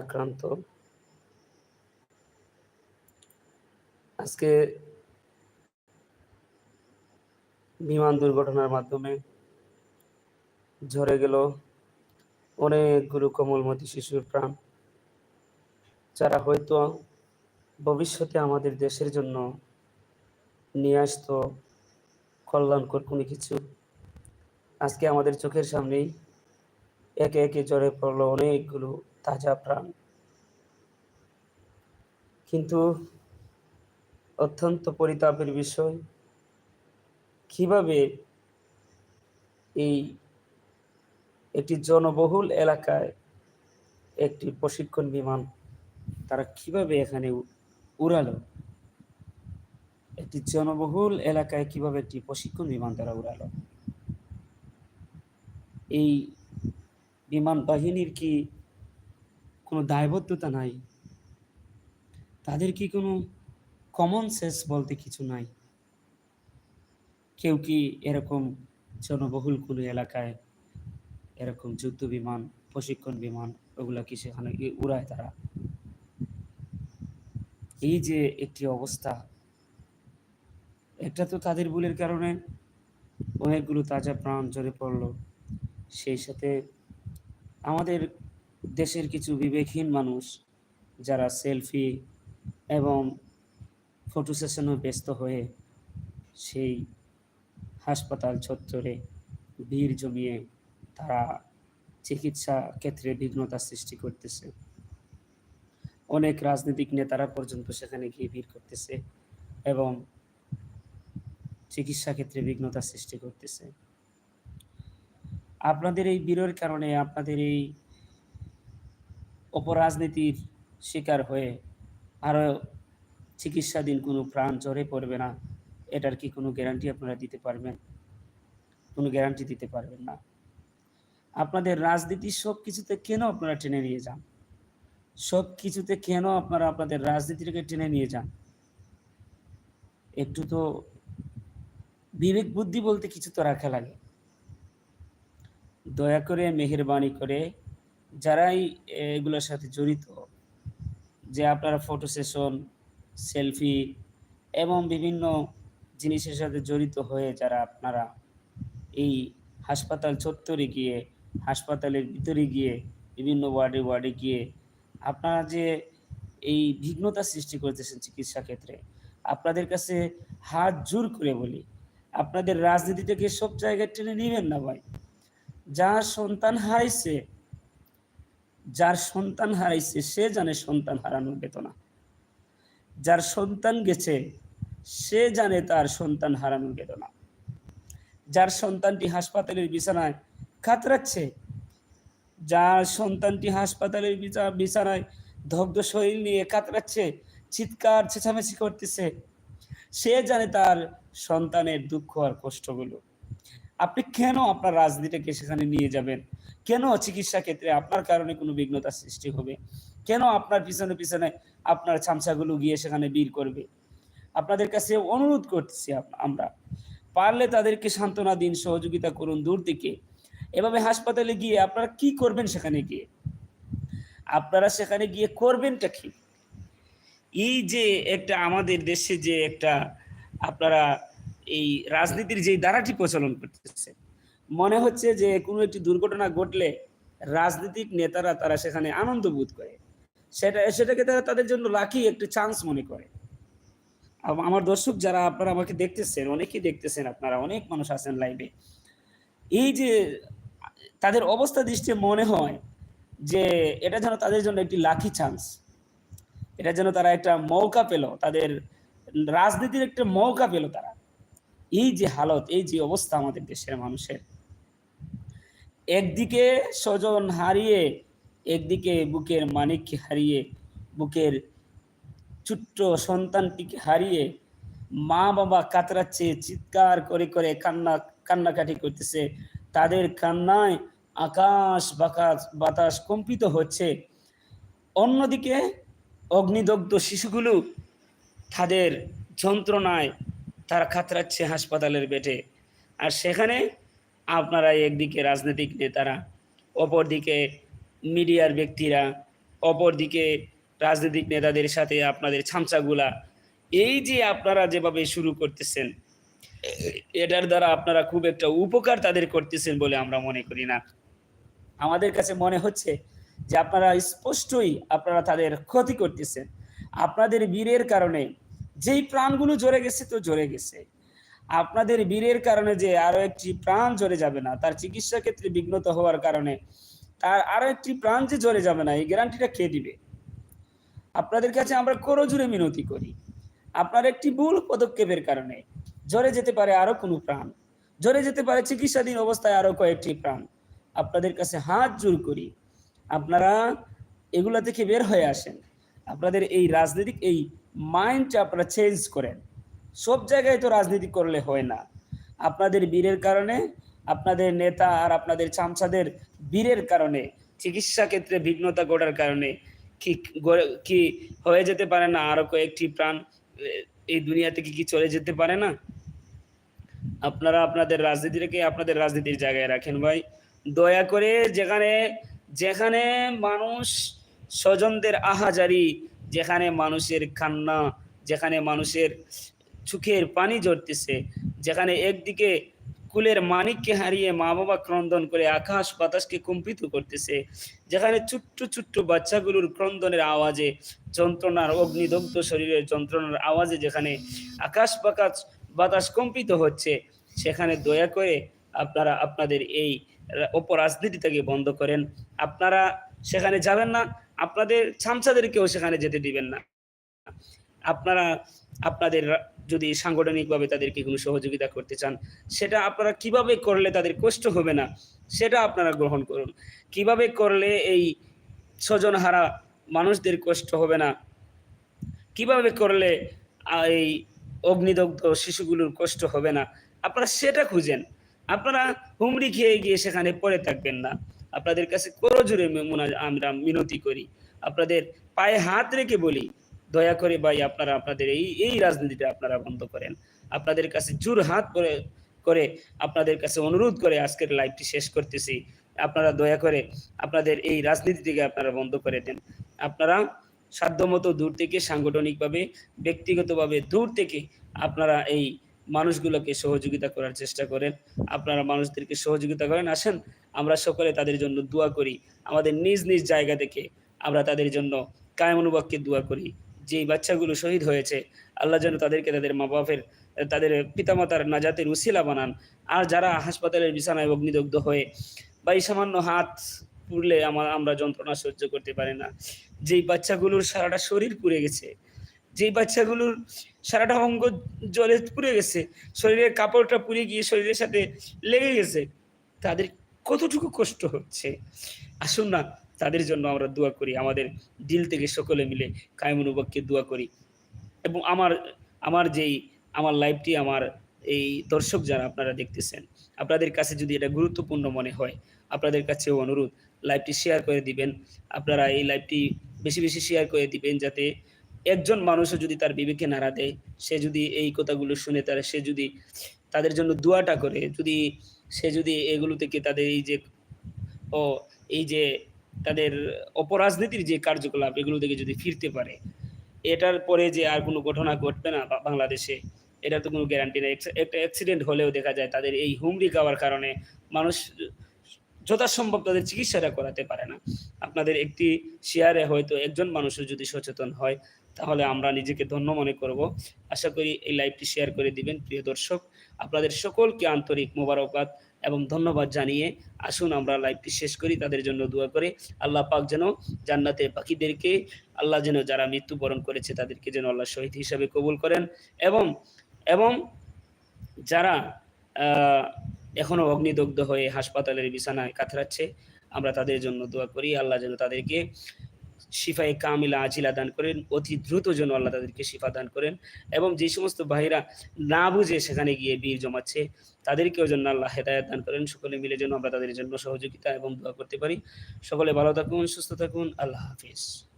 ভারাক্রান্ত আজকে বিমান দুর্ঘটনার মাধ্যমে ঝরে গেল অনেকগুলো কোমলমতি শিশুর প্রাণ। যারা হয়তো ভবিষ্যতে আমাদের দেশের জন্য নিয়ে আসতো কল্যাণকর কোনো কিছু। আজকে আমাদের চোখের সামনেই একে একে জ্বরে পড়ল অনেকগুলো তাজা প্রাণ। কিন্তু অত্যন্ত পরিতাপের বিষয়, কীভাবে এই একটি জনবহুল এলাকায় একটি প্রশিক্ষণ বিমান, তারা কীভাবে এখানে উড়ালো? একটি জনবহুল এলাকায় কীভাবে একটি প্রশিক্ষণ বিমান তারা উড়ালো? এই বিমান বাহিনীর কি কোনো দায়বদ্ধতা নাই। তাদের কি কোনো কমন সেন্স বলতে কিছু নাই? কেউ কি এরকম জনবহুল কোনো এলাকায় এরকম যুদ্ধ বিমান, প্রশিক্ষণ বিমান, ওগুলা কি সেখানে উড়ায় তারা? এই যে একটি অবস্থা, একটা তো তাদের ভুলের কারণে অনেকগুলো তাজা প্রাণ ঝরে পড়ল। সেই সাথে আমাদের দেশের কিছু বিবেকহীন মানুষ যারা সেলফি এবং ফটো সেশনে ব্যস্ত হয়ে সেই হাসপাতাল চত্বরে ভিড় জমিয়ে তারা চিকিৎসা ক্ষেত্রে বিঘ্নতা সৃষ্টি করতেছে। অনেক রাজনৈতিক নেতারা পর্যন্ত সেখানে গিয়ে ভিড় করতেছে এবং চিকিৎসা ক্ষেত্রে বিঘ্নতা সৃষ্টি করতেছে। আপনাদের এই বিরোধের কারণে, আপনাদের এই অপরাজনীতির শিকার হয়ে আরও চিকিৎসাধীন কোনো প্রাণ জ্বরে পড়বে না, এটার কি কোনো গ্যারান্টি আপনারা দিতে পারবেন? কোনো গ্যারান্টি দিতে পারবেন না। আপনাদের রাজনীতি সব কিছুতে কেন আপনারা টেনে নিয়ে যান? সব কিছুতে কেন আপনারা আপনাদের রাজনীতিটাকে টেনে নিয়ে যান? একটু তো বিবেক বুদ্ধি বলতে কিছু তো রাখা লাগে। দয়া করে, মেহেরবানি করে যারাই এগুলোর সাথে জড়িত, যে আপনারা ফটো সেশন সেলফি এবং বিভিন্ন জিনিসের সাথে জড়িত হয়ে যারা আপনারা এই হাসপাতাল চত্বরে গিয়ে, হাসপাতালের ভিতরে গিয়ে, বিভিন্ন ওয়ার্ডে ওয়ার্ডে গিয়ে আপনারা যে এই বিঘ্নতা সৃষ্টি করতেছেন চিকিৎসা ক্ষেত্রে, আপনাদের কাছে হাত জোর করে বলি, আপনাদের রাজনীতিটাকে সব জায়গায় টেনে নেবেন না ভাই। যা সন্তান হারাইছে যার সন্তান হারাইছে, সে জানে সন্তান হারানোর বেদনা। যার সন্তান গেছে, সে জানে তার সন্তান হারানোর বেদনা। যার সন্তানটি হাসপাতালের বিছানায় কাতরাচ্ছে যার সন্তানটি হাসপাতালের বিছা- বিছানায় দগ্ধ শরীর নিয়ে কাতরাচ্ছে চিৎকার, চেঁচামেচি করতেছে, সে জানে তার সন্তানের দুঃখ আর কষ্টগুলো। আপনি কেন আপনার রাজনীতিটাকে সেখানে নিয়ে যাবেন? কেন চিকিৎসা ক্ষেত্রে আপনার কারণে কোনো বিঘ্নতা সৃষ্টি হবে? কেন আপনার পিছনে পিছনে আপনার ছামছাগুলো গিয়ে সেখানে বীর করবে? আপনাদের কাছে অনুরোধ করছি আমরা, পারলে তাদেরকে সান্ত্বনা দিন, সহযোগিতা করুন দূর থেকে। এভাবে হাসপাতালে গিয়ে আপনারা কি করবেন সেখানে গিয়ে? আপনারা সেখানে গিয়ে করবেনটা কি? এই যে একটা আমাদের দেশে যে একটা আপনারা এই রাজনীতির যে ধারাটি প্রচলন করতেছে, মনে হচ্ছে যে কোনো একটি দুর্ঘটনা ঘটলে রাজনৈতিক নেতারা তারা সেখানে আনন্দ বোধ করে। সেটা, সেটাকে তারা তাদের জন্য লাকি একটি চান্স মনে করে। আমার দর্শক যারা আপনারা আমাকে দেখতেছেন, অনেকেই দেখতেছেন, আপনারা অনেক মানুষ আছেন লাইভে এই যে, তাদের অবস্থা দৃষ্টি মনে হয় যে এটা যেন তাদের জন্য একটি লাকি চান্স এটা যেন তারা একটা মৌকা পেল, তাদের রাজনীতির একটা মৌকা পেল তারা। এই যে হালত, এই যে অবস্থা আমাদের দেশের মানুষের। একদিকে স্বজন হারিয়ে, একদিকে বুকের মানিককে হারিয়ে, বুকের ছোট্ট সন্তানটিকে হারিয়ে মা বাবা কাতরাচ্ছে, চিৎকার করে করে কান্না, কান্নাকাটি করতেছে। তাদের কান্নায় আকাশ বাকাশ, বাতাস কম্পিত হচ্ছে। অন্যদিকে অগ্নিদগ্ধ শিশুগুলো তাদের যন্ত্রণায় তারা খাতরাচ্ছে হাসপাতালের বেটে। আর সেখানে আপনারা একদিকে রাজনৈতিক নেতারা, অপরদিকে মিডিয়ার ব্যক্তিরা, অপরদিকে রাজনৈতিক নেতাদের সাথে আপনাদের ছামচাগুলা। এই যে আপনারা যেভাবে শুরু করতেছেন, এটার দ্বারা আপনারা খুব একটা উপকার তাদের করতেছেন বলে আমরা মনে করি না। আমাদের কাছে মনে হচ্ছে যে আপনারা স্পষ্টই আপনারা তাদের ক্ষতি করতেছেন। আপনাদের বীরের কারণে যেই প্রাণগুলো জ্বরে গেছে তো জ্বরে গেছে। আপনাদের বীরের কারণে যে আরও একটি প্রাণ জ্বরে যাবে না, তার চিকিৎসা ক্ষেত্রে বিঘ্নত হওয়ার কারণে তার আরও একটি প্রাণ যে জ্বরে যাবে না, এই গ্যারান্টিটা কে দিবে? আপনাদের কাছে আমরা করজুড়ে মিনতি করি। আপনার একটি ভুল পদক্ষেপের কারণে জ্বরে যেতে পারে আরও কোনো প্রাণ, জ্বরে যেতে পারে চিকিৎসাধীন অবস্থায় আরও কয়েকটি প্রাণ। আপনাদের কাছে হাত জোর করি। আপনারা এগুলা থেকে বের হয়ে আসেন। আপনাদের এই রাজনৈতিক, এই মাইন্ডটা আপনারা চেঞ্জ করেন। সব জায়গায় তো রাজনীতি করলে হয় না। আপনাদের বীরের কারণে, আপনাদের নেতা আর আপনাদের চামচাদের বীরের কারণে, চিকিৎসা ক্ষেত্রে বিঘ্নতা ঘটার কারণে কি কি হয়ে যেতে পারে না? আরও কয়েকটি প্রাণ এই দুনিয়া থেকে কি চলে যেতে পারে না? আপনারা আপনাদের রাজনীতিটাকে আপনাদের রাজনীতির জায়গায় রাখেন ভাই। দয়া করে যেখানে যেখানে মানুষ স্বজনদের আহাজারি যেখানে মানুষের কান্না, যেখানে মানুষের চোখের পানি ঝরতেছে, যেখানে একদিকে কুলের মানিককে হারিয়ে মা বাবা ক্রন্দন করে আকাশ বাতাসকে কম্পিত করতেছে, যেখানে ছোট্ট ছোট্ট বাচ্চাগুলোর ক্রন্দনের আওয়াজে যন্ত্রণার অগ্নিদগ্ধ শরীরের যন্ত্রণার আওয়াজে যেখানে আকাশ বাতাস বাতাস কম্পিত হচ্ছে, সেখানে দয়া করে আপনারা আপনাদের এই অপরাজনীতিটাকে বন্ধ করেন। আপনারা সেখানে যাবেন না আপনাদের ছামচাদেরকেও সেখানে যেতে দিবেন না। আপনারা, আপনাদের যদি সাংগঠনিকভাবে তাদেরকে কোনো সহযোগিতা করতে চান, সেটা আপনারা কীভাবে করলে তাদের কষ্ট হবে না, সেটা আপনারা গ্রহণ করুন। কীভাবে করলে এই স্বজনহারা মানুষদের কষ্ট হবে না, কীভাবে করলে এই অগ্নিদগ্ধ শিশুগুলোর কষ্ট হবে না, আপনারা সেটা খুঁজেন। আপনারা হুমড়ি খেয়ে গিয়ে সেখানে পড়ে থাকবেন না। আপনাদের কাছে করজোরে মোনা- আমরা মিনতি করি। আপনাদের পায়ে হাত রেখে বলি, দয়া করে ভাই আপনারা আপনাদের এই এই রাজনীতিটা আপনারা বন্ধ করেন। আপনাদের কাছে জোর হাত করে করে আপনাদের কাছে অনুরোধ করে আজকের লাইভটি শেষ করতেছি। আপনারা দয়া করে আপনাদের এই রাজনীতিটিকে আপনারা বন্ধ করে দেন। আপনারা সাধ্যমতো দূর থেকে সাংগঠনিকভাবে, ব্যক্তিগতভাবে দূর থেকে আপনারা এই মানুষগুলোকে সহযোগিতা করার চেষ্টা করেন। আপনারা মানুষদেরকে সহযোগিতা করেন, আসেন, আমরা সকলে তাদের জন্য দোয়া করি। আমাদের নিজ নিজ জায়গা থেকে আমরা তাদের জন্য কায়েম অনুবাককে দোয়া করি। যেই বাচ্চাগুলো শহীদ হয়েছে, আল্লাহ যেন তাদেরকে তাদের মা বাপের তাদের পিতামাতার নাজাতের উসিলা বানান। আর যারা হাসপাতালের বিছানায় অগ্নিদগ্ধ হয়ে বা এই সামান্য হাত পুড়লে আমার আমরা যন্ত্রণা সহ্য করতে পারি না। যেই বাচ্চাগুলোর সারাটা শরীর পুড়ে গেছে যেই বাচ্চাগুলোর সারাটা অঙ্গ জলে পুড়ে গেছে, শরীরের কাপড়টা পুড়ে গিয়ে শরীরের সাথে লেগে গেছে, তাদের কতটুকু কষ্ট হচ্ছে? আসুন না, তাদের জন্য আমরা দোয়া করি, আমাদের দিল থেকে সকলে মিলে কায়মনুবাককে দোয়া করি। এবং আমার আমার যেই, আমার লাইভটি আমার এই দর্শক যারা আপনারা দেখতেছেন, আপনাদের কাছে যদি এটা গুরুত্বপূর্ণ মনে হয়, আপনাদের কাছেও অনুরোধ, লাইভটি শেয়ার করে দিবেন, আপনারা এই লাইভটি বেশি বেশি শেয়ার করে দিবেন যাতে একজন মানুষও যদি তার বিবেকে নাড়া দেয়, সে যদি এই কথাগুলো শুনে তার, সে যদি তাদের জন্য দোয়াটা করে, যদি সে যদি এগুলো থেকে তাদের এই যে, ও, এই যে তাদের অপরাজনীতির যে কার্যকলাপ, এগুলো থেকে যদি ফিরতে পারে, এটার পরে যে আর কোনো ঘটনা ঘটবে না বাংলাদেশে, এটা তো কোনো গ্যারান্টি নেই। একটা অ্যাক্সিডেন্ট হলেও দেখা যায় তাদের এই হুমড়ি খাওয়ার কারণে মানুষ যথাসম্ভব তাদের চিকিৎসাটা করাতে পারে না। আপনাদের একটি শেয়ারে হয়তো একজন মানুষের যদি সচেতন হয়, তাহলে আমরা নিজেকে ধন্য মনে করব। আশা করি এই লাইভটি শেয়ার করে দিবেন, প্রিয় দর্শক। আপনাদের সকলকে আন্তরিক মোবারকবাদ এবং ধন্যবাদ জানিয়ে আসুন আমরা লাইভটি শেষ করি। তাদের জন্য দোয়া করে আল্লাহ পাক যেন জান্নাতের পাখিদেরকে আল্লাহ যেন যারা মৃত্যুবরণ করেছে তাদেরকে যেন আল্লাহ শহীদ হিসাবে কবুল করেন এবং এবং যারা আহ, এখনও অগ্নিদগ্ধ হয়ে হাসপাতালের বিছানায় কাতরাচ্ছে। আমরা তাদের জন্য দোয়া করি আল্লাহ যেন তাদেরকে শিফায়ে কামিলা আজিলা দান করেন অতি দ্রুত যেন আল্লাহ তাদেরকে শিফা দান করেন এবং যে সমস্ত ভাইরা না বুঝে সেখানে গিয়ে বীর জমাচ্ছে তাদেরকেও যেন আল্লাহ হেদায়ত দান করেন। সকলে মিলে যেন আমরা তাদের জন্য সহযোগিতা এবং দোয়া করতে পারি। সকলে ভালো থাকুন সুস্থ থাকুন আল্লাহ হাফিজ।